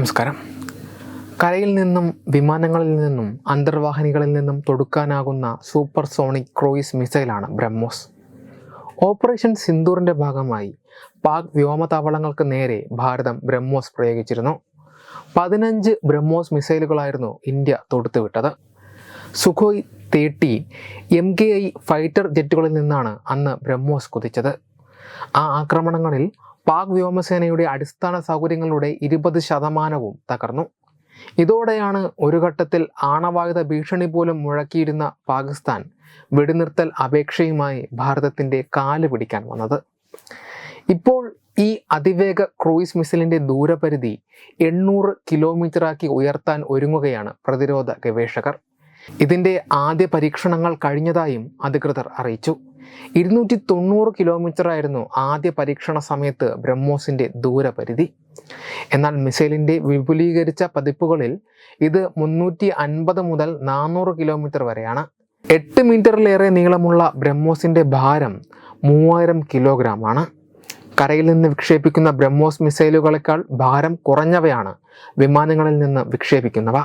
നമസ്കാരം. കരയിൽ നിന്നും വിമാനങ്ങളിൽ നിന്നും അന്തർവാഹിനികളിൽ നിന്നും തൊടുക്കാനാകുന്ന സൂപ്പർ സോണിക് ക്രൂയിസ് മിസൈലാണ് ബ്രഹ്മോസ്. ഓപ്പറേഷൻ സിന്ദൂറിന്റെ ഭാഗമായി പാക് വ്യോമതാവളങ്ങൾക്ക് നേരെ ഭാരതം ബ്രഹ്മോസ് പ്രയോഗിച്ചിരുന്നു. പതിനഞ്ച് ബ്രഹ്മോസ് മിസൈലുകളായിരുന്നു ഇന്ത്യ തൊടുത്തുവിട്ടത്. സുഖോയ് തേട്ടി എം കെ ഐ ഫൈറ്റർ ജെറ്റുകളിൽ നിന്നാണ് അന്ന് ബ്രഹ്മോസ് കുതിച്ചത്. ആ ആക്രമണങ്ങളിൽ പാക് വ്യോമസേനയുടെ അടിസ്ഥാന സൗകര്യങ്ങളുടെ ഇരുപത് ശതമാനവും തകർന്നു. ഇതോടെയാണ് ഒരു ഘട്ടത്തിൽ ആണവായുധ ഭീഷണി പോലും മുഴക്കിയിരുന്ന പാകിസ്ഥാൻ വെടിനിർത്തൽ അപേക്ഷയുമായി ഭാരതത്തിന്റെ കാൽ പിടിക്കാൻ വന്നത്. ഇപ്പോൾ ഈ അതിവേഗ ക്രൂയിസ് മിസൈലിന്റെ ദൂരപരിധി എണ്ണൂറ് കിലോമീറ്ററാക്കി ഉയർത്താൻ ഒരുങ്ങുകയാണ് പ്രതിരോധ ഗവേഷകർ. ഇതിന്റെ ആദ്യ പരീക്ഷണങ്ങൾ കഴിഞ്ഞതായും അധികൃതർ അറിയിച്ചു. ഇരുന്നൂറ്റി തൊണ്ണൂറ് കിലോമീറ്റർ ആയിരുന്നു ആദ്യ പരീക്ഷണ സമയത്ത് ബ്രഹ്മോസിന്റെ ദൂരപരിധി. എന്നാൽ മിസൈലിന്റെ വിപുലീകരിച്ച പതിപ്പുകളിൽ ഇത് മുന്നൂറ്റി അൻപത് മുതൽ നാനൂറ് കിലോമീറ്റർ വരെയാണ്. എട്ട് മീറ്ററിലേറെ നീളമുള്ള ബ്രഹ്മോസിന്റെ ഭാരം മൂവായിരം കിലോഗ്രാം ആണ് കരയിൽ നിന്ന് വിക്ഷേപിക്കുന്ന ബ്രഹ്മോസ് മിസൈലുകളെക്കാൾ ഭാരം കുറഞ്ഞവയാണ് വിമാനങ്ങളിൽ നിന്ന് വിക്ഷേപിക്കുന്നവ.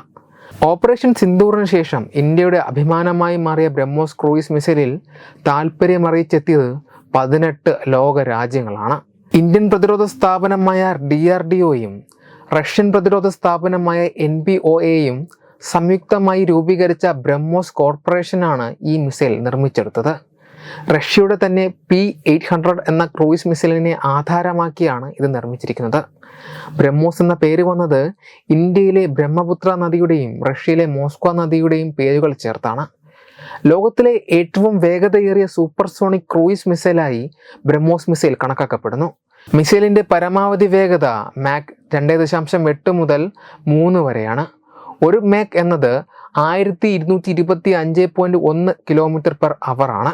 ഓപ്പറേഷൻ സിന്ദൂറിന് ശേഷം ഇന്ത്യയുടെ അഭിമാനമായി മാറിയ ബ്രഹ്മോസ് ക്രൂയിസ് മിസൈലിൽ താൽപ്പര്യമറിയിച്ചെത്തിയത് പതിനെട്ട് ലോക രാജ്യങ്ങളാണ്. ഇന്ത്യൻ പ്രതിരോധ സ്ഥാപനമായ ഡി ആർ ഡി ഒയും റഷ്യൻ പ്രതിരോധ സ്ഥാപനമായ എൻ പി ഒ എയും സംയുക്തമായി രൂപീകരിച്ച ബ്രഹ്മോസ് കോർപ്പറേഷനാണ് ഈ മിസൈൽ നിർമ്മിച്ചെടുത്തത്. റഷ്യയുടെ തന്നെ പി എയ്റ്റ് ഹൺഡ്രഡ് എന്ന ക്രൂയിസ് മിസൈലിനെ ആധാരമാക്കിയാണ് ഇത് നിർമ്മിച്ചിരിക്കുന്നത്. ബ്രഹ്മോസ് എന്ന പേര് വന്നത് ഇന്ത്യയിലെ ബ്രഹ്മപുത്ര നദിയുടെയും റഷ്യയിലെ മോസ്കോ നദിയുടെയും പേരുകൾ ചേർത്താണ്. ലോകത്തിലെ ഏറ്റവും വേഗതയേറിയ സൂപ്പർസോണിക് ക്രൂയിസ് മിസൈലായി ബ്രഹ്മോസ് മിസൈൽ കണക്കാക്കപ്പെടുന്നു. മിസൈലിന്റെ പരമാവധി വേഗത മാക് രണ്ട് ദശാംശം എട്ട് മുതൽ മൂന്ന് വരെയാണ്. ഒരു മാക് എന്നത് ആയിരത്തി ഇരുന്നൂറ്റി ഇരുപത്തി അഞ്ച് പോയിന്റ് ഒന്ന് കിലോമീറ്റർ പെർ അവർ ആണ്.